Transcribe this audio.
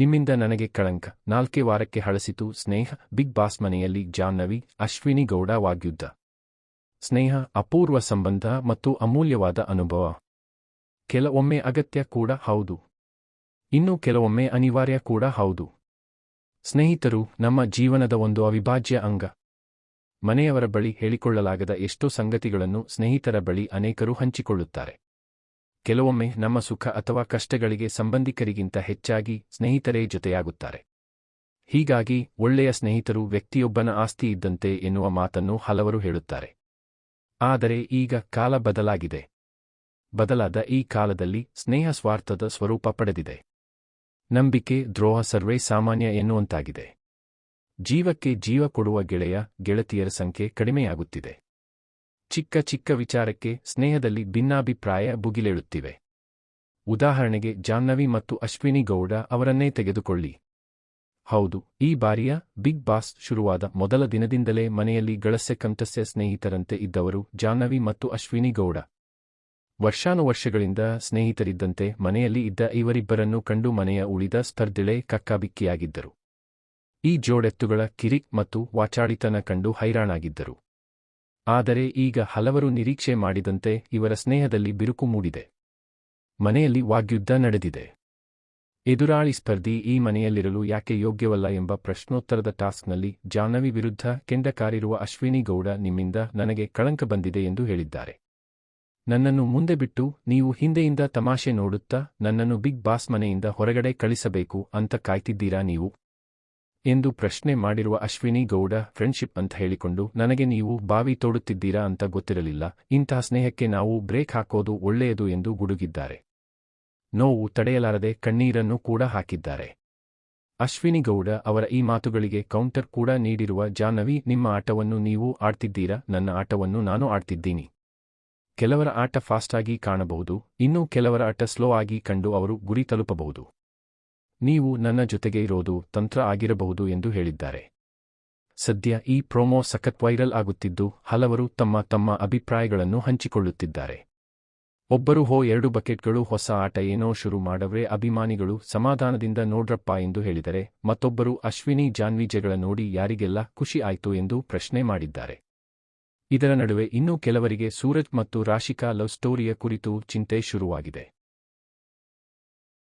ನಿಮ್ಮಿಂದ ನನಗೆ ಕಳಂಕ. ನಾಲ್ಕೇ ವಾರಕ್ಕೆ ಹಳಸಿತು. ಸ್ನೇಹ, ಬಿಗ್ ಬಾಸ್ ಮನೆಯಲ್ಲಿ ಜಾಹ್ನವಿ, ಅಶ್ವಿನಿ ಗೌಡ ವಾಗ್ಯುದ್ಧ. ಸ್ನೇಹ, ಅಪೂರ್ವ ಸಂಬಂಧ ಮತ್ತು ಅಮೂಲ್ಯವಾದ ಅನುಭವ. ಕೆಲವೊಮ್ಮೆ ಅಗತ್ಯ ಕೂಡ ಹೌದು. ಇನ್ನು ಕೆಲವೊಮ್ಮೆ ಅನಿವಾರ್ಯ ಕೂಡ ಹೌದು. ಸ್ನೇಹಿತರು, ನಮ್ಮ ಜೀವನದ ಒಂದು ಅವಿಭಾಜ್ಯ ಅಂಗ. ಮನೆಯವರ ಬಳಿ ಹೇಳಿಕೊಳ್ಳಲಾಗದ ಎಷ್ಟೋ ಸಂಗತಿಗಳನ್ನು ಸ್ನೇಹಿತರ ಬಳಿ ಅನೇಕರು ಹಂಚಿಕೊಳ್ಳುತ್ತಾರೆ. ಕೆಲವೊಮ್ಮೆ ನಮ್ಮ ಸುಖ ಅಥವಾ ಕಷ್ಟಗಳಿಗೆ ಸಂಬಂಧಿಕರಿಗಿಂತ ಹೆಚ್ಚಾಗಿ ಸ್ನೇಹಿತರೇ ಜೊತೆಯಾಗುತ್ತಾರೆ. ಹೀಗಾಗಿ ಒಳ್ಳೆಯ ಸ್ನೇಹಿತರು ವ್ಯಕ್ತಿಯೊಬ್ಬನ ಆಸ್ತಿ ಇದ್ದಂತೆ ಎನ್ನುವ ಮಾತನ್ನು ಹಲವರು ಹೇಳುತ್ತಾರೆ. ಆದರೆ ಈಗ ಕಾಲ ಬದಲಾಗಿದೆ. ಬದಲಾದ ಈ ಕಾಲದಲ್ಲಿ ಸ್ನೇಹ ಸ್ವಾರ್ಥದ ಸ್ವರೂಪ ಪಡೆದಿದೆ. ನಂಬಿಕೆ, ದ್ರೋಹ ಸರ್ವೇ ಸಾಮಾನ್ಯ ಎನ್ನುವಂತಾಗಿದೆ. ಜೀವಕ್ಕೆ ಜೀವ ಕೊಡುವ ಗೆಳೆಯ, ಗೆಳತಿಯರ ಸಂಖ್ಯೆ ಕಡಿಮೆಯಾಗುತ್ತಿದೆ. ಚಿಕ್ಕ ಚಿಕ್ಕ ವಿಚಾರಕ್ಕೆ ಸ್ನೇಹದಲ್ಲಿ ಭಿನ್ನಾಭಿಪ್ರಾಯ ಭುಗಿಲೇಳುತ್ತಿವೆ. ಉದಾಹರಣೆಗೆ ಜಾಹ್ನವಿ ಮತ್ತು ಅಶ್ವಿನಿ ಗೌಡ ಅವರನ್ನೇ ತೆಗೆದುಕೊಳ್ಳಿ. ಹೌದು, ಈ ಬಾರಿಯ ಬಿಗ್ ಬಾಸ್ ಶುರುವಾದ ಮೊದಲ ದಿನದಿಂದಲೇ ಮನೆಯಲ್ಲಿ ಗಳಸ್ಯ ಕಂಠಸ್ಯ ಸ್ನೇಹಿತರಂತೆ ಇದ್ದವರು ಜಾಹ್ನವಿ ಮತ್ತು ಅಶ್ವಿನಿ ಗೌಡ. ವರ್ಷಾನುವರ್ಷಗಳಿಂದ ಸ್ನೇಹಿತರಿದ್ದಂತೆ ಮನೆಯಲ್ಲಿ ಇದ್ದ ಇವರಿಬ್ಬರನ್ನು ಕಂಡು ಮನೆಯ ಉಳಿದ ಸ್ಪರ್ಧಿಳೆ ಕಕ್ಕಾಬಿಕ್ಕಿಯಾಗಿದ್ದರು. ಈ ಜೋಡೆತ್ತುಗಳ ಕಿರಿಕ್ ಮತ್ತು ವಾಚಾಡಿತನ ಕಂಡು ಹೈರಾಣಾಗಿದ್ದರು. ಆದರೆ ಈಗ ಹಲವರು ನಿರೀಕ್ಷೆ ಮಾಡಿದಂತೆ ಇವರ ಸ್ನೇಹದಲ್ಲಿ ಬಿರುಕು ಮೂಡಿದೆ. ಮನೆಯಲ್ಲಿ ವಾಗ್ಯುದ್ಧ ನಡೆದಿದೆ. ಎದುರಾಳಿ ಸ್ಪರ್ಧಿ ಈ ಮನೆಯಲ್ಲಿರಲು ಯಾಕೆ ಯೋಗ್ಯವಲ್ಲ ಎಂಬ ಪ್ರಶ್ನೋತ್ತರದ ಟಾಸ್ಕ್ನಲ್ಲಿ ಜಾಹ್ನವಿ ವಿರುದ್ಧ ಕೆಂಡಕಾರಿರುವ ಅಶ್ವಿನಿ ಗೌಡ ನಿಮ್ಮಿಂದ ನನಗೆ ಕಳಂಕ ಬಂದಿದೆ ಎಂದು ಹೇಳಿದ್ದಾರೆ. ನನ್ನನ್ನು ಮುಂದೆ ಬಿಟ್ಟು ನೀವು ಹಿಂದೆಯಿಂದ ತಮಾಷೆ ನೋಡುತ್ತಾ ನನ್ನನ್ನು ಬಿಗ್ ಬಾಸ್ ಮನೆಯಿಂದ ಹೊರಗಡೆ ಕಳಿಸಬೇಕು ಅಂತ ಕಾಯ್ತಿದ್ದೀರಾ ನೀವು? ಎಂದು ಪ್ರಶ್ನೆ ಮಾಡಿರುವ ಅಶ್ವಿನಿ ಗೌಡ, ಫ್ರೆಂಡ್ಶಿಪ್ ಅಂತ ಹೇಳಿಕೊಂಡು ನನಗೆ ನೀವು ಬಾವಿ ತೋಡುತ್ತಿದ್ದೀರಾ ಅಂತ ಗೊತ್ತಿರಲಿಲ್ಲ. ಇಂತಹ ಸ್ನೇಹಕ್ಕೆ ನಾವು ಬ್ರೇಕ್ ಹಾಕೋದು ಒಳ್ಳೆಯದು ಎಂದು ಗುಡುಗಿದ್ದಾರೆ. ನೋವು ತಡೆಯಲಾರದೆ ಕಣ್ಣೀರನ್ನು ಕೂಡ ಹಾಕಿದ್ದಾರೆ. ಅಶ್ವಿನಿ ಗೌಡ ಅವರ ಈ ಮಾತುಗಳಿಗೆ ಕೌಂಟರ್ ಕೂಡ ನೀಡಿರುವ ಜಾಹ್ನವಿ, ನಿಮ್ಮ ಆಟವನ್ನು ನೀವು ಆಡ್ತಿದ್ದೀರಾ? ನನ್ನ ಆಟವನ್ನು ನಾನು ಆಡ್ತಿದ್ದೀನಿ. ಕೆಲವರ ಆಟ ಫಾಸ್ಟಾಗಿ ಕಾಣಬಹುದು, ಇನ್ನೂ ಕೆಲವರ ಆಟ ಸ್ಲೋ ಆಗಿ ಕಂಡು ಅವರು ಗುರಿ ತಲುಪಬಹುದು. ನೀವು ನನ್ನ ಜೊತೆಗೆ ಇರೋದು ತಂತ್ರ ಆಗಿರಬಹುದು ಎಂದು ಹೇಳಿದ್ದಾರೆ. ಸದ್ಯ ಈ ಪ್ರೋಮೋ ಸಖತ್ ವೈರಲ್ ಆಗುತ್ತಿದ್ದು, ಹಲವರು ತಮ್ಮ ತಮ್ಮ ಅಭಿಪ್ರಾಯಗಳನ್ನು ಹಂಚಿಕೊಳ್ಳುತ್ತಿದ್ದಾರೆ. ಒಬ್ಬರು, ಹೋ, ಎರಡು ಬಕೆಟ್ಗಳು, ಹೊಸ ಆಟ ಏನೋ ಶುರು ಮಾಡವ್ರೆ, ಅಭಿಮಾನಿಗಳು ಸಮಾಧಾನದಿಂದ ನೋಡ್ರಪ್ಪ ಎಂದು ಹೇಳಿದರೆ, ಮತ್ತೊಬ್ಬರು ಅಶ್ವಿನಿ ಜಾನ್ವಿ ಜಗಳ ನೋಡಿ ಯಾರಿಗೆಲ್ಲ ಖುಷಿ ಆಯ್ತು ಎಂದು ಪ್ರಶ್ನೆ ಮಾಡಿದ್ದಾರೆ. ಇದರ ನಡುವೆ ಇನ್ನೂ ಕೆಲವರಿಗೆ ಸೂರಜ್ ಮತ್ತು ರಾಶಿಕಾ ಲವ್ ಸ್ಟೋರಿಯ ಕುರಿತು ಚಿಂತೆ ಶುರುವಾಗಿದೆ.